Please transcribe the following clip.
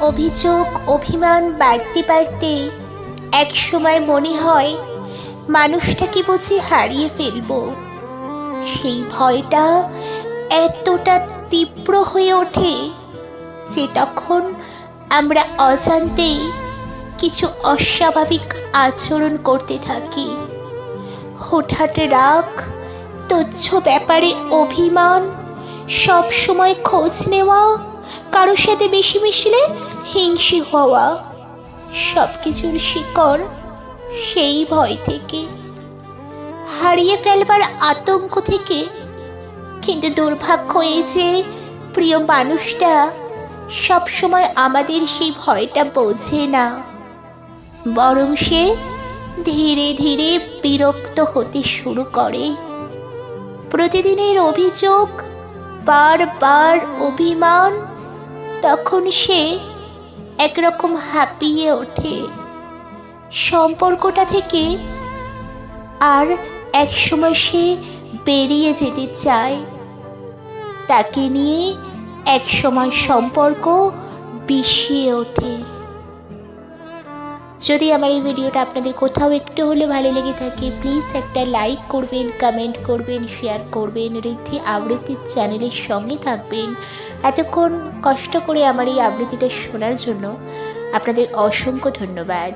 অভিযোগ, অভিমান বাড়তে বাড়তে এক সময় মনে হয় মানুষটাকে বুঝি হারিয়ে ফেলব। সেই ভয়টা এতটা তীব্র হয়ে ওঠে যে তখন আমরা অজান্তেই কিছু অস্বাভাবিক আচরণ করতে থাকি। হঠাৎ রাগ, তুচ্ছ ব্যাপারে অভিমান সব সময় খোঁজ নেওয়া কারোর সাথে বেশি মিশলে হিংসি হওয়া সব কিছুর শিকড় সেই ভয় থেকে। হারিয়ে ফেলবার আতঙ্ক থেকে। কিন্তু দুর্ভাগ্য এই যে প্রিয় মানুষটা সব সময় আমাদের সেই ভয়টা বোঝে না। বরং সে ধীরে ধীরে বিরক্ত হতে শুরু করে। প্রতিদিনের অভিযোগ বারবার অভিমান, তখন সে একরকম হাঁপিয়ে ওঠে। সম্পর্কটা থেকে আর একসময় সে বেরিয়ে যেতে চায়। তাকে নিয়ে একসময় সম্পর্ক বিষিয়ে ওঠে। যদি আমার এই ভিডিওটা আপনাদের কোথাও একটু হলে ভালো লেগে থাকে প্লিজ একটা লাইক করবেন কমেন্ট করবেন শেয়ার করবেন ঋদ্ধি আবৃত্তির চ্যানেলের সঙ্গে থাকবেন। এতক্ষণ কষ্ট করে আমার এই আবৃত্তিটা শোনার জন্য আপনাদের অসংখ্য ধন্যবাদ।